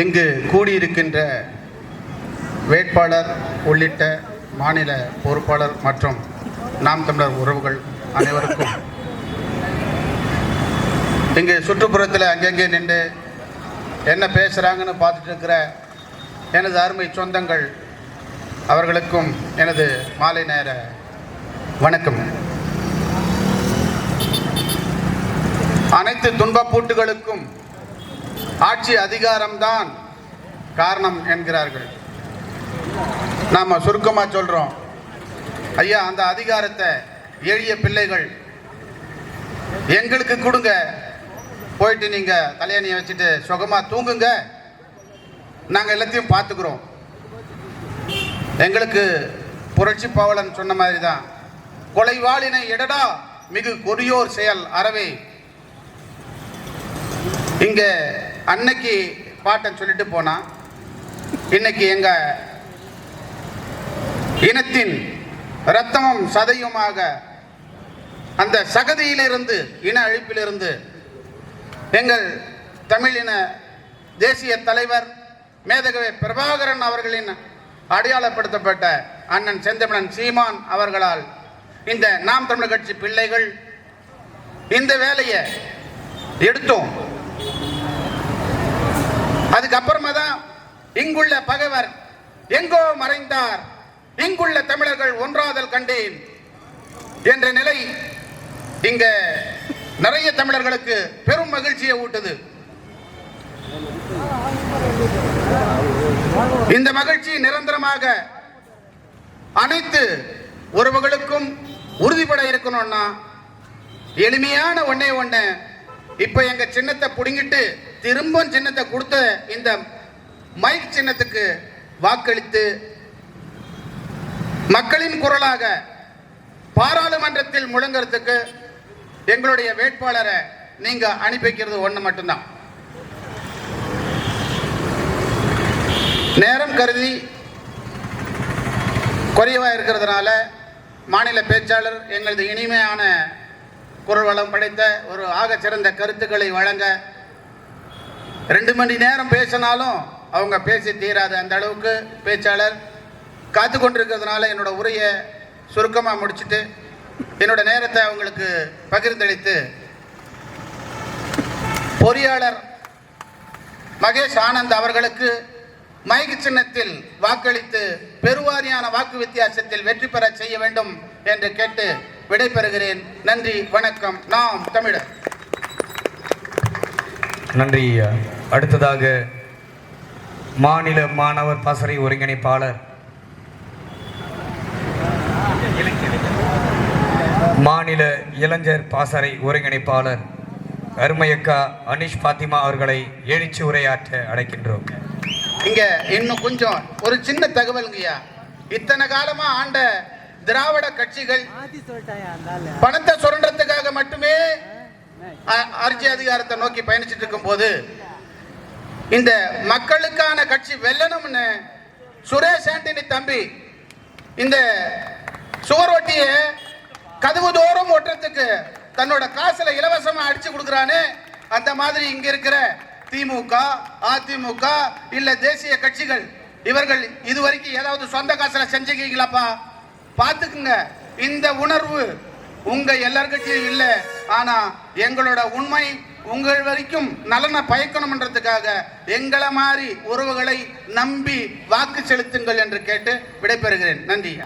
இங்கு கூடியிருக்கின்ற வேட்பாளர் உள்ளிட்ட மாநில பொறுப்பாளர் மற்றும் நாம் தமிழர் உறவுகள் அனைவருக்கும் இங்கு சுற்றுப்புறத்தில் அங்கங்கே நின்று என்ன பேசுகிறாங்கன்னு பார்த்துட்டு இருக்கிற எனது அருமை சொந்தங்கள் அவர்களுக்கும் எனது மாலை நேர வணக்கம். அனைத்து துன்பப்பூட்டுகளுக்கும் ஆட்சி அதிகாரம்தான் காரணம் என்கிறார்கள். நாம் சுருக்கமாக சொல்கிறோம் ஐயா அந்த அதிகாரத்தை எளிய பிள்ளைகள் எங்களுக்கு கொடுங்க. போயிட்டு நீங்கள் தலையணியை வச்சுட்டு சுகமாக தூங்குங்க. நாங்கள் எல்லாத்தையும் பார்த்துக்குறோம். எங்களுக்கு புரட்சி பாவலன் சொன்ன மாதிரி தான் கொலைவாளினை எடடா மிகு கொடியோர் செயல் அறவே. இங்கே அன்னைக்கு பாட்டன் சொல்லிட்டு போனா இன்னைக்கு எங்க இனத்தின் இரத்தமும் சதையுமாக அந்த சகதியிலிருந்து இன அழிப்பிலிருந்து எங்கள் தமிழின தேசிய தலைவர் மேதகவே பிரபாகரன் அவர்களின் அடையாளப்படுத்தப்பட்ட அண்ணன் செந்தமிழன் சீமான் அவர்களால் இந்த நாம் தமிழர் கட்சி பிள்ளைகள் இந்த வேலையை எடுத்தோம். அதுக்கப்புறமா தான் இங்குள்ள பகைவர் எங்கோ மறைந்தார். இங்குள்ள தமிழர்கள் ஒன்றாதல் கண்டேன் என்ற நிலை இங்க நிறைய தமிழர்களுக்கு பெரும் மகிழ்ச்சியை ஊட்டுது. இந்த மகிழ்ச்சி நிரந்தரமாக அனைத்து உறவுகளுக்கும் உறுதிப்பட இருக்கணும்னா எளிமையான ஒன்னே ஒன்று இப்போ எங்கள் சின்னத்தை பிடுங்கிட்டு திரும்ப சின்னத்தை கொடுத்த இந்த மைக் சின்னத்துக்கு வாக்களித்து மக்களின் குரலாக பாராளுமன்றத்தில் முழங்குறதுக்கு எங்களுடைய வேட்பாளரை நீங்க அனுப்பி வைக்கிறது ஒண்ணு மட்டும்தான். நேரம் கருதி குறைவாக இருக்கிறதுனால மாநில பேச்சாளர் எங்களது இனிமையான குரல் வளம் படைத்த ஒரு ஆகச்சிறந்த கருத்துக்களை வழங்க ரெண்டு மணி நேரம் பேசினாலும் அவங்க பேசி தீராது. அந்த அளவுக்கு பேச்சாளர் காத்து கொண்டிருக்கிறதுனால என்னோட உரையை சுருக்கமாக முடிச்சுட்டு என்னோட நேரத்தை அவங்களுக்கு பகிர்ந்தளித்து பொறியாளர் மகேஷ் ஆனந்த் அவர்களுக்கு மைக் சின்னத்தில் வாக்களித்து பெருவாரியான வாக்கு வித்தியாசத்தில் வெற்றி பெற செய்ய வேண்டும் என்று கேட்டு விடைபெறுகிறேன். நன்றி வணக்கம். நாம் தமிழர். நன்றி அடுத்ததாக மாநில மாணவர் பாசறை ஒருங்கிணைப்பாளர். மாநில இளைஞர் பாசறை ஒருங்கிணைப்பாளர் அருமையக்கா அனிஷ் பாத்திமா அவர்களை எழுச்சி உரையாற்ற அழைக்கின்றோம். இங்க இன்னும் கொஞ்சம் ஒரு சின்ன தகவலுங்கய்யா. இத்தனை காலமா ஆண்ட திராவிட கட்சிகள் பணத்தை சுரண்டறதுக்காக மட்டுமே அ- ஆட்சி அதிகாரத்தை நோக்கி பயணிச்சுட்டு இருக்கும் போது இந்த மக்களுக்கான கட்சி வெல்லணும்னு சுரேஷ் ஆண்டனி தம்பி இந்த சுவரொட்டிய கதவு தோறும் ஒட்டுறதுக்கு தன்னோட காசுல இலவசமா அடிச்சு கொடுக்குறானே அந்த மாதிரி இங்க இருக்கிற திமுக அதிமுக இல்ல தேசிய கட்சிகள் இவர்கள் இதுவரைக்கும் ஏதாவது சொந்த காசுல செஞ்சுக்கீங்களாப்பா பார்த்துக்குங்க. இந்த உணர்வு உங்க எல்லார்கிட்டையும் இல்லை. ஆனா எங்களோட உண்மை உங்கள் வரைக்கும் நலனை பயக்கணும்ன்றதுக்காக எங்களை மாதிரி உறவுகளை நம்பி வாக்கு செலுத்துங்கள் என்று கேட்டு விடைபெறுகிறேன். நன்றி